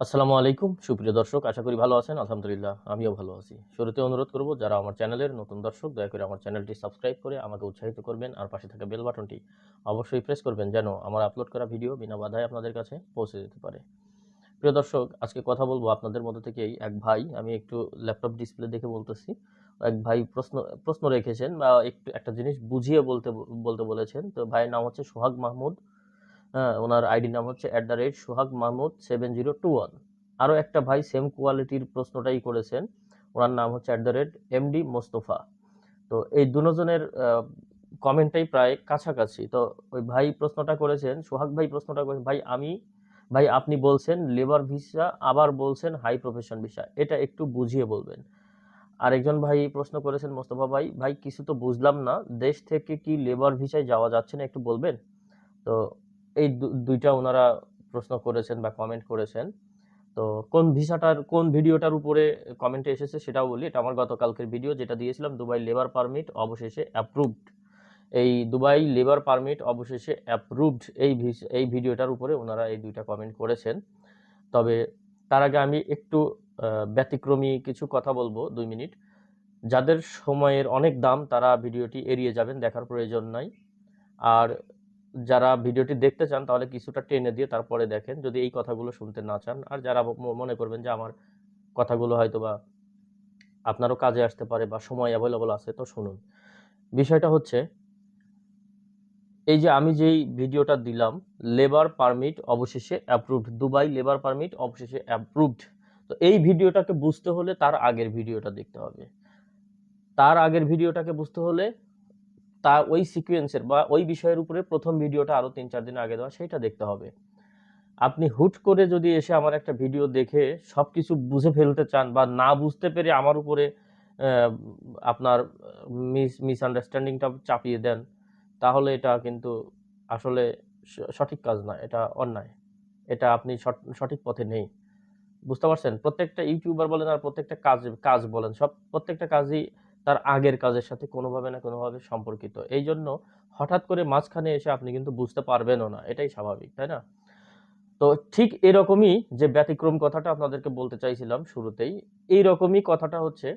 আসসালামু আলাইকুম, সুপ্রিয় দর্শক, আশা করি ভালো আছেন, আলহামদুলিল্লাহ, আমিও ভালো আছি। শুরুতে অনুরোধ করব, যারা আমার চ্যানেলের নতুন দর্শক, দয়া করে আমার চ্যানেলটি সাবস্ক্রাইব করে আমাকে উৎসাহিত করবেন আর পাশে থাকা বেল বাটনটি অবশ্যই প্রেস করবেন যেন আমার আপলোড করা ভিডিও বিনা বাধায় আপনাদের কাছে পৌঁছে যেতে পারে। প্রিয় দর্শক, আজকে কথা বলব আপনাদের মধ্যে থেকেই। এক ভাই, আমি একটু ল্যাপটপ ডিসপ্লে দেখে বলতেছি। এক ভাই প্রশ্ন প্রশ্ন রেখেছেন বা একটু একটা জিনিস বুঝিয়ে বলতে বলতে বলেছেন। তো ভাইয়ের নাম হচ্ছে সোহাগ মাহমুদ। হ্যাঁ ওনার আইডি নাম হচ্ছে at the rate Sohag Mahmud seven zero two one আরও একটা ভাই সেম কোয়ালিটির প্রশ্নটাই করেছেন, ওনার নাম হচ্ছে at the rate MD Mostafa. তো এই দুজনের কমেন্টটাই প্রায় কাছাকাছি। তো ওই ভাই প্রশ্নটা করেছেন, সোহাগ ভাই প্রশ্নটা করেছেন, ভাই, আমি, ভাই, আপনি বলছেন লেবার ভিসা আবার বলছেন হাই প্রফেশন ভিসা এটা একটু বুঝিয়ে বলবেন। আরেকজন ভাই প্রশ্ন করেছেন, মোস্তফা ভাই ভাই, কিছু তো বুঝলাম না, দেশ থেকে কি লেবার ভিসায় যাওয়া যাচ্ছে না একটু বলবেন? তো এই দুইটা ওনারা প্রশ্ন করেছেন বা কমেন্ট করেছেন। তো কোন ভিসাটার, কোন ভিডিওটার উপরে কমেন্টে এসেছে সেটাও বলি। এটা আমার গতকালকের ভিডিও যেটা দিয়েছিলাম, দুবাই লেবার পারমিট অবশেষে অ্যাপ্রুভড এই দুবাই লেবার পারমিট অবশেষে অ্যাপ্রুভড এই এই ভিডিওটার উপরে ওনারা এই দুইটা কমেন্ট করেছেন। তবে তার আগে আমি একটু ব্যতিক্রমী কিছু কথা বলব, দুই মিনিট। যাদের সময়ের অনেক দাম, তারা ভিডিওটি এড়িয়ে যাবেন, দেখার প্রয়োজন নাই। আর যারা ভিডিওটি দেখতে চান, তাহলে কিছুটা টেনে দিয়ে তারপরে দেখেন। যদি এই কথাগুলো শুনতে না চান, আর যারা মনে করবেন যে আমার কথাগুলো হয়তো বা আপনারও কাজে আসতে পারে বা সময় অ্যাভেলেবল আছে, তো শুনুন। বিষয়টা হচ্ছে, এই যে আমি যেই ভিডিওটা দিলাম লেবার পারমিট অবশেষে অ্যাপ্রুভড দুবাই লেবার পারমিট অবশেষে অ্যাপ্রুভড তো এই ভিডিওটাকে বুঝতে হলে তার আগের ভিডিওটা দেখতে হবে। তার আগের ভিডিওটাকে বুঝতে হলে তার ওই সিকোয়েন্সের বা ওই বিষয়ের উপরে প্রথম ভিডিওটা আরও তিন চার দিন আগে দেওয়া সেটা দেখতে হবে। আপনি হুট করে যদি এসে আমার একটা ভিডিও দেখে সব কিছু বুঝে ফেলতে চান বা না বুঝতে পেরে আমার উপরে আপনার মিস মিসআন্ডারস্ট্যান্ডিংটা চাপিয়ে দেন, তাহলে এটা কিন্তু আসলে সঠিক কাজ না, এটা অন্যায়। এটা আপনি সঠিক পথে নেই। বুঝতে পারছেন? প্রত্যেকটা ইউটিউবার বলেন আর প্রত্যেকটা কাজ কাজ বলেন, সব, প্রত্যেকটা কাজই তার আগের কাজের সাথে কোনোভাবে না কোনোভাবে সম্পর্কিত। এই জন্য হঠাৎ করে মাঝখানে এসে আপনি কিন্তু বুঝতে পারবেনও না, এটাই স্বাভাবিক, তাই না? তো ঠিক এরকমই যে ব্যতিক্রম কথাটা আপনাদেরকে বলতে চাইছিলাম শুরুতেই এই রকমই কথাটা হচ্ছে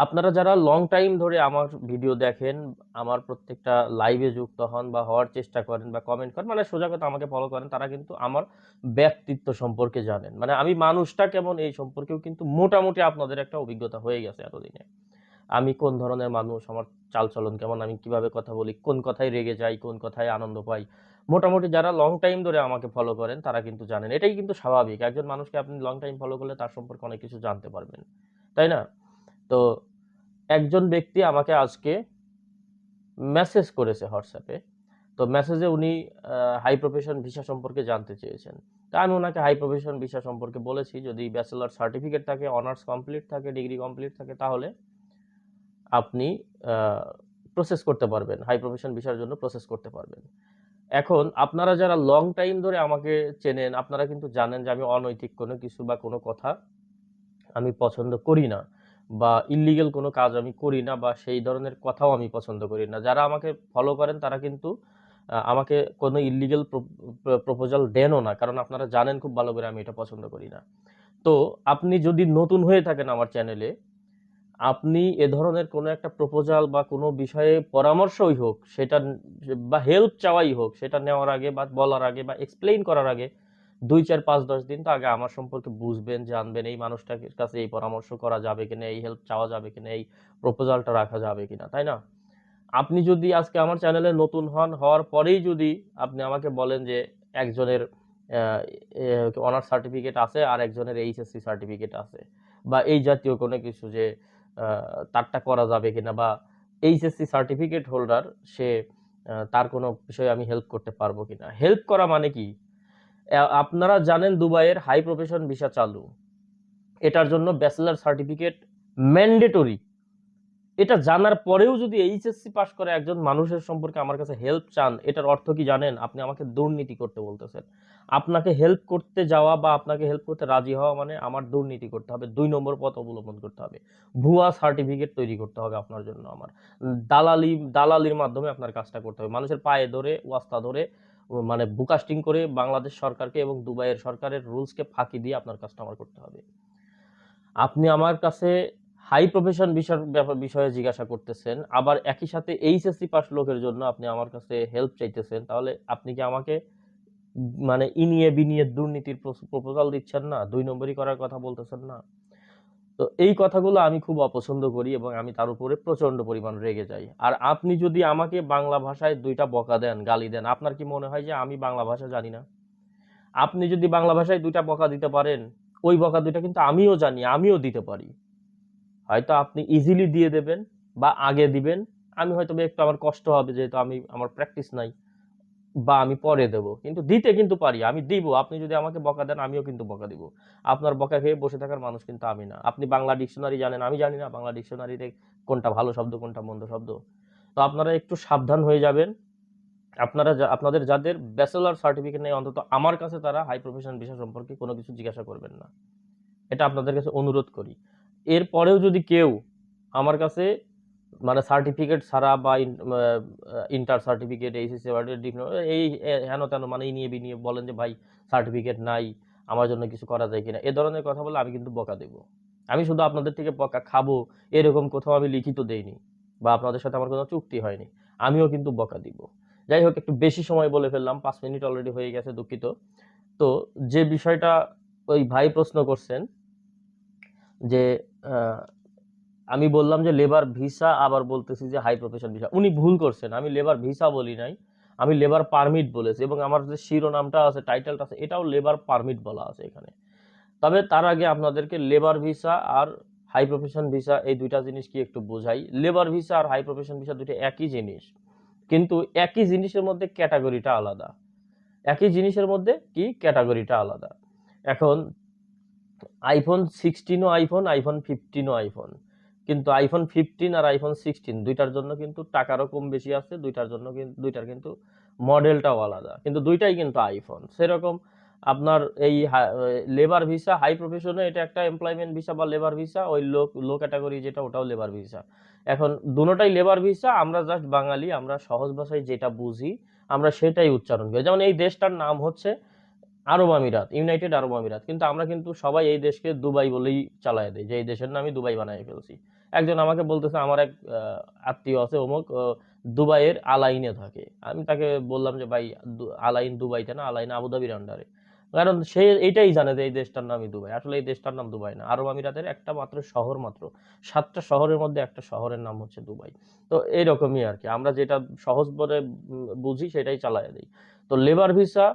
আপনারা যারা লং টাইম ধরে আমার ভিডিও দেখেন, আমার প্রত্যেকটা লাইভে যুক্ত হন বা হওয়ার চেষ্টা করেন বা কমেন্ট করেন মানে সোজা কথা আমাকে ফলো করেন, তারা কিন্তু আমার ব্যক্তিত্ব সম্পর্কে জানেন। মানে আমি মানুষটা কেমন এই সম্পর্কেও কিন্তু মোটামুটি আপনাদের একটা অভিজ্ঞতা হয়ে গেছে এতদিনে। আমি কোন ধরনের মানুষ, আমার চালচলন কেমন, আমি কীভাবে কথা বলি, কোন কথায় রেগে যাই, কোন কথায় আনন্দ পাই, মোটামুটি যারা লং টাইম ধরে আমাকে ফলো করেন, তারা কিন্তু জানেন। এটাই কিন্তু স্বাভাবিক। একজন মানুষকে আপনি লং টাইম ফলো করলে তার সম্পর্কে অনেক কিছু জানতে পারবেন। তাই না? তো একজন ব্যক্তি আমাকে আজকে মেসেজ করেছে হোয়াটসঅ্যাপে তো মেসেজে উনি হাই প্রফেশন ভিসা সম্পর্কে জানতে চেয়েছেন। তা আমি ওনাকে হাই প্রফেশন ভিসা সম্পর্কে বলেছি, যদি ব্যাচেলার সার্টিফিকেট থাকে অনার্স কমপ্লিট থাকে ডিগ্রি কমপ্লিট থাকে, তাহলে আপনি প্রসেস করতে পারবেন। হাই প্রফেশন ভিসার জন্য প্রসেস করতে পারবেন। এখন আপনারা যারা লং টাইম ধরে আমাকে চেনেন, আপনারা কিন্তু জানেন যে আমি অনৈতিক কোনো কিছু বা কোনো কথা আমি পছন্দ করি না। বা ইল্লিগেল কোনো কাজ আমি করি না বা সেই ধরনের কথাও আমি পছন্দ করি না। যারা আমাকে ফলো করেন তারা কিন্তু আমাকে কোনো ইল্লিগেল প্রপোজাল দেনও না। কারণ আপনারা জানেন খুব ভালো করে আমি এটা পছন্দ করি না। তো আপনি যদি নতুন হয়ে থাকেন আমার চ্যানেলে আপনি এ ধরনের কোনো একটা প্রপোজাল বা কোনো বিষয়ে পরামর্শই হোক, সেটা বা হেল্প চাওয়াই হোক, সেটা নেওয়ার আগে বা বলার আগে বা এক্সপ্লেইন করার আগে দুই চার পাঁচ দশ দিন তো আগে আমার সম্পর্কে বুঝবেন, জানবেন এই মানুষটার কাছে এই পরামর্শ করা যাবে কিনা, এই হেল্প চাওয়া যাবে কিনা, এই প্রপোজালটা রাখা যাবে কিনা, তাই না? আপনি যদি আজকে আমার চ্যানেলে নতুন হন, হওয়ার পরেই যদি আপনি আমাকে বলেন যে একজনের অনার্স সার্টিফিকেট আছে আর একজনের এইচএসসি সার্টিফিকেট আছে বা এই জাতীয় কোনো কিছু যে তারটা করা যাবে কিনা বা এইচএসসি সার্টিফিকেট হোল্ডার সে তার কোনো বিষয়ে আমি হেল্প করতে পারব কিনা। হেল্প করা মানে কি? আপনারা জানেন দুবাইয়ের হাই প্রফেশন ভিসা চালু। এটার জন্য ব্যাচেলার সার্টিফিকেট ম্যান্ডেটরি এটা জানার পরেও যদি এইচএসসি পাশ করে একজন মানুষের সম্পর্কে আমার কাছে হেল্প চান, এটার অর্থ কি জানেন? আপনি আমাকে দুর্নীতি করতে বলতেছেন। আপনাকে হেল্প করতে যাওয়া বা আপনাকে হেল্প করতে রাজি হওয়া মানে আমার দুর্নীতি করতে হবে, দুই নম্বর পথ অবলম্বন করতে হবে। ভুয়া সার্টিফিকেট তৈরি করতে হবে আপনার জন্য আমার। দালালি, দালালির মাধ্যমে আপনার কাজটা করতে হবে। মানুষের পায়ে ধরে, ওয়াস্তা ধরে মানে বুকাস্টিং করে বাংলাদেশ সরকারকে এবং দুবাইয়ের সরকারের রুলসকে ফাঁকি দিয়ে আপনার কাজটা আমার করতে হবে। আপনি আমার কাছে হাই প্রফেশন বিষয়, ব্যাপার, বিষয়ে জিজ্ঞাসা করতেছেন, আবার একই সাথে এইচএসসি পাস লোকের জন্য আপনি আমার কাছে হেল্প চাইতেছেন, তাহলে আপনি কি আমাকে মানে ইনিয়ে বিনিয়ে দুর্নীতির প্রপোজাল দিচ্ছেন না? দুই নম্বরই করার কথা বলতেছেন না? তো এই কথাগুলো আমি খুব অপছন্দ করি এবং আমি তার উপরে প্রচণ্ড পরিমাণ রেগে যাই। আর আপনি যদি আমাকে বাংলা ভাষায় দুইটা বকা দেন, গালি দেন, আপনার কি মনে হয় যে আমি বাংলা ভাষা জানি না? আপনি যদি বাংলা ভাষায় দুইটা বকা দিতে পারেন, ওই বকা দুইটা কিন্তু আমিও জানি, আমিও দিতে পারি। হয়তো আপনি ইজিলি দিয়ে দেবেন বা আগে দিবেন, আমি হয়তো একটু আমার কষ্ট হবে যেহেতু আমি, আমার প্র্যাকটিস নাই। বা আমি পরে দেব। কিন্তু দিতে কিন্তু পারি, আমি দিব। আপনি যদি আমাকে বকা দেন, আমিও কিন্তু বকা দিব। আপনার বকা খেয়ে বসে থাকার মানুষ কিন্তু আমি না। আপনি বাংলা ডিকশনারি জানেন, আমি জানি না বাংলা ডিকশনারিতে কোনটা ভালো শব্দ, কোনটা মন্দ শব্দ। তো আপনারা একটু সাবধান হয়ে যাবেন। আপনারা আপনাদের যাদের ব্যাচেলার সার্টিফিকেট নেই, অন্তত আমার কাছে তারা হাই প্রফেশন বিষয় সম্পর্কে কোনো কিছু জিজ্ঞাসা করবেন না। এটা আপনাদের কাছে অনুরোধ করি। এরপরেও যদি কেউ আমার কাছে মানে সার্টিফিকেট ছাড়া বা ইন্টার সার্টিফিকেট এইচএসসি এই হেন তেন মানে এই নিয়ে বি নিয়ে বলেন যে, ভাই সার্টিফিকেট নাই, আমার জন্য কিছু করা যায় কিনা? এ ধরনের কথা বলে আমি কিন্তু বকা দেব। আমি শুধু আপনাদের থেকে বকা খাব, এরকম কোথাও আমি লিখিত দেইনি বা আপনাদের সাথে আমার কোনো চুক্তি হয়নি, আমিও কিন্তু বকা দিব। যাই হোক, একটু বেশি সময় বলে ফেললাম, পাঁচ মিনিট অলরেডি হয়ে গেছে দুঃখিত। তো যে বিষয়টা ওই ভাই প্রশ্ন করছেন যে আমি বললাম যে লেবার ভিসা আবার বলতেছি যে হাই প্রফেশন ভিসা উনি ভুল করছেন, আমি লেবার ভিসা বলি নাই, আমি লেবার পারমিট বলেছি এবং আমার যে শিরোনামটা আছে টাইটেলটা আছে, এটাও লেবার পারমিট বলা আছে এখানে। তবে তার আগে আপনাদেরকে লেবার ভিসা আর হাই প্রফেশন ভিসা এই দুইটা জিনিস কি একটু বোঝাই? লেবার ভিসা আর হাই প্রফেশন ভিসা দুটো একই জিনিস, কিন্তু একই জিনিসের মধ্যে ক্যাটাগরিটা আলাদা। একই জিনিসের মধ্যে কি? ক্যাটাগরিটা আলাদা। এখন আইফোন সিক্সটিনও আইফোন আইফোন ফিফটিনও আইফোন কিন্তু আইফোন ফিফটিন আর আইফোন সিক্সটিন দুইটার জন্য কিন্তু টাকারও কম বেশি আছে, দুইটার জন্য কিন্তু দুইটার কিন্তু মডেলটাও আলাদা। কিন্তু দুইটাই কিন্তু আইফোন সেরকম আপনার এই লেবার ভিসা হাই প্রফেশনে এটা একটা এমপ্লয়মেন্ট ভিসা বা লেবার ভিসা ওই লো লো ক্যাটাগরি যেটা ওটাও লেবার ভিসা এখন দুটোটাই লেবার ভিসা আমরা জাস্ট বাঙালি, আমরা সহজ ভাষায় যেটা বুঝি, আমরা সেটাই উচ্চারণ করি। যেমন এই দেশটার নাম হচ্ছে আরব আমিরাত, ইউনাইটেড আরব আমিরাত। কিন্তু আমরা কিন্তু সবাই এই দেশকে দুবাই বলেই চালায় দিই, যে এই দেশের নামই দুবাই বানাই ফেলছি। একজন আমাকে বলতেছে, আমার এক আত্মীয় আছে অমুক দুবাইয়ের আলাইনে থাকে। আমি তাকে বললাম যে, ভাই আলাইন দুবাইতে না, আলাইন আবুধাবির আন্ডারে কারণ সে এইটাই জানে যে, এই দেশটার নামই দুবাই। আসলে এই দেশটার নাম দুবাই না। আরব আমিরাতের একটা মাত্র শহর মাত্র, সাতটা শহরের মধ্যে একটা শহরের নাম হচ্ছে দুবাই। তো এইরকমই আর কি। আমরা যেটা সহজ বলে বুঝি সেটাই চালায় দিই। তো লেবার ভিসা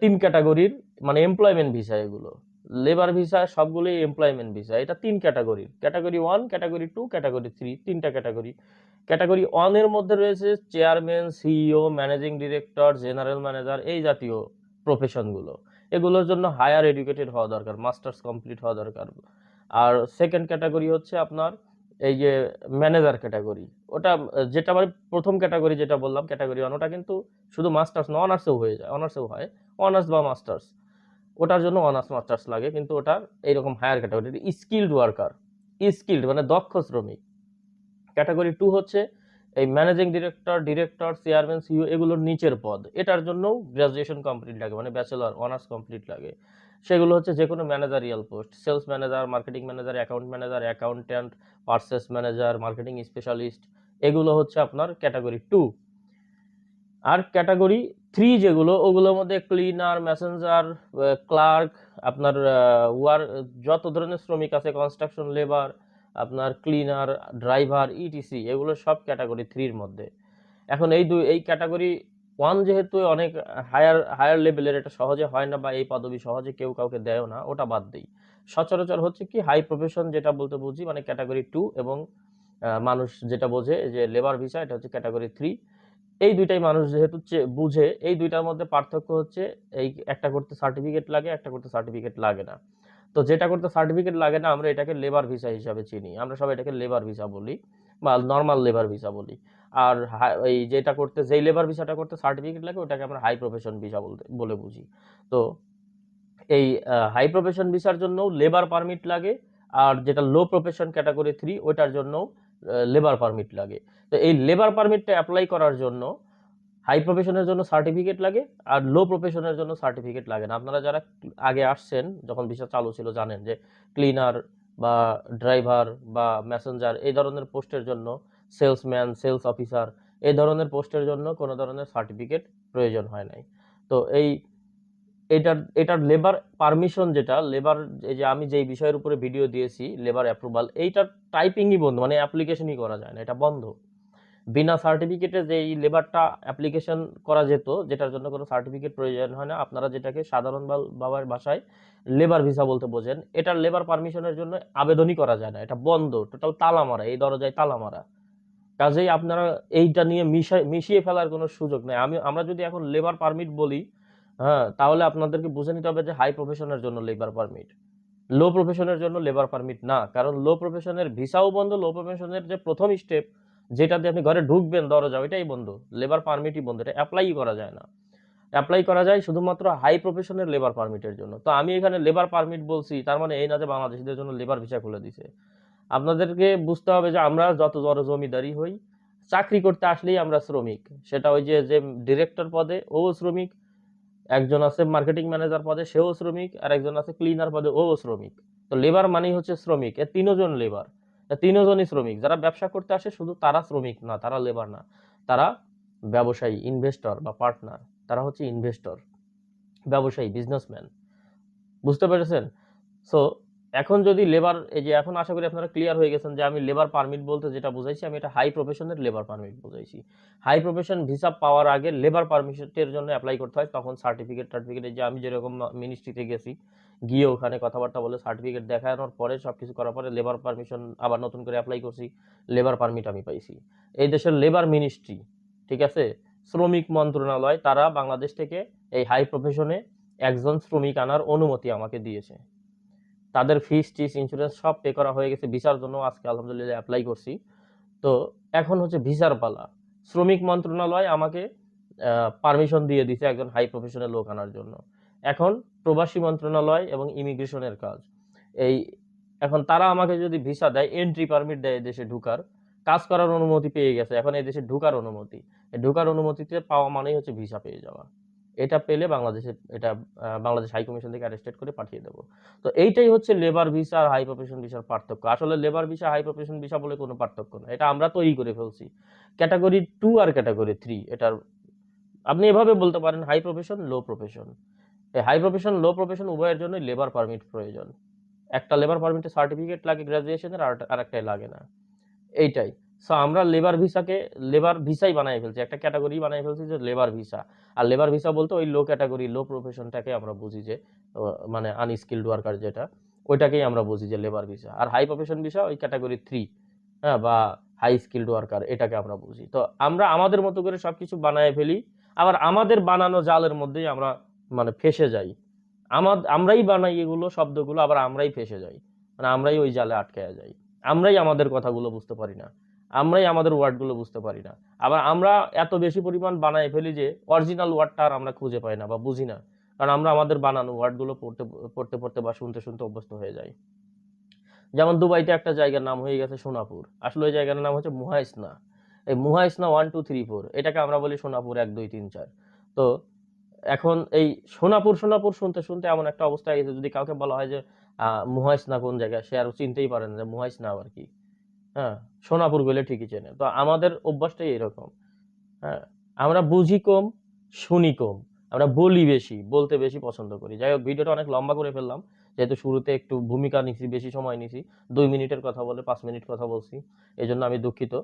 তিন ক্যাটাগরির মানে এমপ্লয়মেন্ট ভিসা এগুলো। লেবার ভিসা সবগুলোই এমপ্লয়মেন্ট ভিসা এটা তিন ক্যাটাগরির। Category one category two category three তিনটা ক্যাটাগরি। ক্যাটাগরি ওয়ানের মধ্যে রয়েছে chairman CEO managing director general manager এই জাতীয় প্রফেশনগুলো এগুলোর জন্য হায়ার এডুকেটেড হওয়া দরকার মাস্টার্স কমপ্লিট হওয়া দরকার। আর সেকেন্ড ক্যাটাগরি হচ্ছে আপনার এই যে ম্যানেজার ক্যাটাগরি ওটা, যেটা মানে প্রথম ক্যাটাগরি যেটা বললাম ক্যাটাগরি ওয়ান ওটা কিন্তু শুধু মাস্টার্স না অনার্সেও হয়ে যায় অনার্সেও হয়। অনার্স বা মাস্টার্স ওটার জন্য অনার্স মাস্টার্স লাগে, কিন্তু ওটার এইরকম higher category skilled worker skilled মানে দক্ষ শ্রমিক। ক্যাটাগরি টু হচ্ছে এই managing director director chairman CEO এগুলোর নিচের পদ। এটার জন্য গ্রাজুয়েশন কমপ্লিট লাগে মানে ব্যাচেলর অনার্স কমপ্লিট লাগে। সেগুলো হচ্ছে যে কোনো managerial post sales manager marketing manager account manager accountant purchase manager marketing specialist এগুলো হচ্ছে আপনার ক্যাটাগরি টু আর ক্যাটাগরি থ্রি যেগুলো, ওগুলোর মধ্যে ক্লিনার মেসেঞ্জার ক্লার্ক আপনার ওয়ার যত ধরনের শ্রমিক আছে কনস্ট্রাকশন লেবার আপনার ক্লিনার ড্রাইভার ইটিসি এগুলো সব ক্যাটাগরি থ্রির মধ্যে। এখন এই দুই, এই ক্যাটাগরি ওয়ান যেহেতু অনেক হায়ার হায়ার লেভেলের এটা সহজে হয় না বা এই পদবি সহজে কেউ কাউকে দেয় না, ওটা বাদ দিই। সচরাচর হচ্ছে কি হাই প্রফেশন যেটা বলতে বুঝি মানে ক্যাটাগরি টু এবং মানুষ যেটা বোঝে যে লেবার ভিসা এটা হচ্ছে ক্যাটাগরি থ্রি এই দুইটাই মানুষ যেহেতু বুঝে, এই দুইটার মধ্যে পার্থক্য হচ্ছে, এই একটা করতে সার্টিফিকেট লাগে, একটা করতে সার্টিফিকেট লাগে না। তো যেটা করতে সার্টিফিকেট লাগে না, আমরা এটাকে লেবার ভিসা হিসাবে চিনি। আমরা সবাই এটাকে লেবার ভিসা বলি, বা নর্মাল লেবার ভিসা বলি। আর এই যেটা করতে, যেই লেবার ভিসাটা করতে সার্টিফিকেট লাগে, ওটাকে আমরা হাই প্রফেশন ভিসা বলতে, বলে বুঝি। তো এই হাই প্রফেশন ভিসার জন্য লেবার পারমিট লাগে, আর যেটা লো প্রফেশন ক্যাটাগরি থ্রি ওইটার জন্য লেবার পারমিট লাগে। তো এই লেবার পারমিটটা অ্যাপ্লাই করার জন্য হাই প্রফেশনের জন্য সার্টিফিকেট লাগে, আর লো প্রফেশনের জন্য সার্টিফিকেট লাগে না। আপনারা যারা আগে আসছেন, যখন ভিসা চালু ছিল, জানেন যে ক্লিনার বা ড্রাইভার বা মেসেঞ্জার এই ধরনের পোস্টের জন্য সেলসম্যান, সেলস অফিসার এই ধরনের পোস্টের জন্য কোনো ধরনের সার্টিফিকেট প্রয়োজন হয় নাই। তো এই, এটার এটার লেবার পারমিশন যেটা লেবার এই যে আমি যেই বিষয়ের উপরে ভিডিও দিয়েছি লেবার অ্যাপ্রুভাল এইটার টাইপিংই বন্ধ মানে অ্যাপ্লিকেশনই করা যায় না, এটা বন্ধ। বিনা সার্টিফিকেটে যে এই লেবারটা অ্যাপ্লিকেশন করা যেত, যেটার জন্য কোনো সার্টিফিকেট প্রয়োজন হয় না, আপনারা যেটাকে সাধারণ বাবার ভাষায় লেবার ভিসা বলতে বোঝেন, এটার লেবার পারমিশনের জন্য আবেদনই করা যায় না, এটা বন্ধ টোটাল তালা মারা, এই দরজায় তালা মারা। কাজেই আপনারা এইটা নিয়ে মিশাই, মিশিয়ে ফেলার কোনো সুযোগ নেই। আমি, আমরা যদি এখন লেবার পারমিট বলি হ্যাঁ তাহলে আপনাদেরকে বুঝে নিতে হবে যে হাই প্রফেশনের জন্য লেবার পারমিট লো প্রফেশনের জন্য লেবার পারমিট না। কারণ লো প্রফেশনের ভিসাও বন্ধ লো প্রফেশনের যে প্রথম স্টেপ যেটাতে আপনি ঘরে ঢুকবেন, দরজা, ওইটাই বন্ধ। লেবার পারমিটই বন্ধ। এটা অ্যাপ্লাই করা যায় না। অ্যাপ্লাই করা যায় শুধুমাত্র হাই প্রফেশনের লেবার পারমিটের জন্য। তো আমি এখানে লেবার পারমিট বলছি, তার মানে এই না যে বাংলাদেশিদের জন্য লেবার ভিসা খুলে দিছে। আপনাদেরকে বুঝতে হবে যে আমরা যত বড় জমিদারি হই, চাকরি করতে আসলেই আমরা শ্রমিক। সেটা ওই যে যে ডিরেক্টর পদে ও শ্রমিক, একজন আছে মার্কেটিং ম্যানেজার পদে সেও শ্রমিক, আর একজন আছে ক্লিনার পদে ও শ্রমিক। তো লেবার মানেই হচ্ছে শ্রমিক, এ তিনজন লেবার তিনজনই শ্রমিক। যারা ব্যবসা করতে আসে শুধু তারা শ্রমিক না, তারা লেবার না, তারা ব্যবসায়ী ইনভেস্টর বা পার্টনার তারা হচ্ছে ইনভেস্টর ব্যবসায়ী বিজনেসম্যান বুঝতে পেরেছেন? সো এখন যদি লেবার এই যে এখন আশা করি আপনারা ক্লিয়ার হয়ে গেছেন যে আমি লেবার পারমিট বলতে যেটা বুঝাইছি, আমি এটা হাই প্রফেশনের লেবার পারমিট বুঝাইছি। হাই প্রফেশন ভিসা পাওয়ার আগে লেবার পারমিটের জন্য অ্যাপ্লাই করতে হয়, তখন সার্টিফিকেট টার্টিফিকেট যে আমি যেরকম মিনিস্ট্রিতে গেছি, গিয়ে ওখানে কথাবার্তা বলে সার্টিফিকেট দেখানোর পরে সব কিছু করার পরে লেবার পারমিশন আবার নতুন করে অ্যাপ্লাই করছি লেবার পারমিট আমি পাইছি। এই দেশের লেবার মিনিস্ট্রি ঠিক আছে? শ্রমিক মন্ত্রণালয়, তারা বাংলাদেশ থেকে এই হাই প্রফেশনে একজন শ্রমিক আনার অনুমতি আমাকে দিয়েছে। তাদের ফিস টিস ইন্স্যুরেন্স সব পে করা হয়ে গেছে। ভিসার জন্য আজকে আলহামদুলিল্লাহ অ্যাপ্লাই করছি। তো এখন হচ্ছে ভিসার পালা। শ্রমিক মন্ত্রণালয় আমাকে পারমিশন দিয়ে দিছে একজন হাই প্রফেশনের লোক আনার জন্য। এখন প্রবাসী মন্ত্রণালয় এবং ইমিগ্রেশনের কাজ। এই, এখন তারা আমাকে যদি ভিসা দেয় এন্ট্রি পারমিট দেয় দেশে ঢুকার, কাজ করার অনুমতি পেয়ে গেছে। এখন এই দেশে ঢুকার অনুমতি। ঢুকার অনুমতিতে পাওয়া মানেই হচ্ছে ভিসা পেয়ে যাওয়া। এটা পেলে বাংলাদেশে, এটা বাংলাদেশ হাই কমিশন থেকে অ্যারেস্টেড করে পাঠিয়ে দেবো। তো এইটাই হচ্ছে লেবার ভিসা আর হাই প্রফেশন ভিসার পার্থক্য। আসলে labour visa high profession visa বলে কোনো পার্থক্য না। এটা আমরা তৈরি করে ফেলছি। ক্যাটাগরি টু আর ক্যাটাগরি থ্রি এটার, আপনি এভাবে বলতে পারেন হাই প্রফেশন লো প্রফেশন এই হাই প্রফেশন লো প্রফেশন উভয়ের জন্য লেবার পারমিট প্রয়োজন। একটা লেবার পারমিটের সার্টিফিকেট লাগে গ্রাজুয়েশনের আর একটাই লাগে না। এইটাই। সো আমরা লেবার ভিসাকে লেবার ভিসাই বানাই ফেলছি। একটা ক্যাটাগরি বানাই ফেলছি যে লেবার ভিসা আর লেবার ভিসা বলতে ওই লো ক্যাটাগরি লো প্রফেশনটাকে আমরা বুঝি যে মানে আনস্কিল্ড ওয়ার্কার যেটা, ওইটাকেই আমরা বুঝি যে লেবার ভিসা আর হাই প্রফেশন ভিসা ওই ক্যাটাগরি থ্রি হ্যাঁ বা হাই স্কিল্ড ওয়ার্কার এটাকে আমরা বুঝি। তো আমরা আমাদের মতো করে সবকিছু বানায় ফেলি। আবার আমাদের বানানো জালের মধ্যেই আমরা মানে ফেসে যাই। আমার আমরাই বানাই এগুলো, শব্দগুলো, আবার আমরাই ফেসে যাই। মানে আমরাই ওই জালে আটকে যাই। আমরাই আমাদের কথাগুলো বুঝতে পারি না। আমরাই আমাদের ওয়ার্ডগুলো বুঝতে পারি না। আবার আমরা এত বেশি পরিমাণ বানায় ফেলি যে অরিজিনাল ওয়ার্ডটা আর আমরা খুঁজে পাই না বা বুঝি না। কারণ আমরা আমাদের বানানো ওয়ার্ডগুলো পড়তে পড়তে পড়তে বা শুনতে শুনতে অভ্যস্ত হয়ে যাই। যেমন দুবাইতে একটা জায়গার নাম হয়ে গেছে সোনাপুর। আসলে ওই জায়গার নাম হচ্ছে মুহাইসনা। এই Muhaisnah one, two, three, four, এটাকে আমরা বলি সোনাপুর এক, দুই, তিন, চার। তো এখন এই সোনাপুর সোনাপুর শুনতে শুনতে এমন একটা অবস্থা গেছে, যদি কাউকে বলা হয় যে মুহাইসনা কোন জায়গায়, সে আর চিনতেই পারে না যে মুহাইসনা আবার কি। হ্যাঁ সোনাপুর গেলে ঠিকই চেনে। তো আমাদের অভ্যাসটাই এরকম। হ্যাঁ আমরা বুঝি কম, শুনি কম। আমরা বলি বেশি, বলতে বেশি পছন্দ করি। যাই হোক, ভিডিওটা অনেক লম্বা করে ফেললাম। যেহেতু শুরুতে একটু ভূমিকা নিছি, বেশি সময় নিছি, দুই মিনিটের কথা বলে পাঁচ মিনিট কথা বলছি এই জন্য আমি দুঃখিত।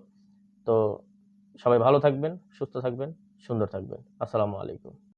তো সবাই ভালো থাকবেন, সুস্থ থাকবেন, সুন্দর থাকবেন। আসসালামু আলাইকুম।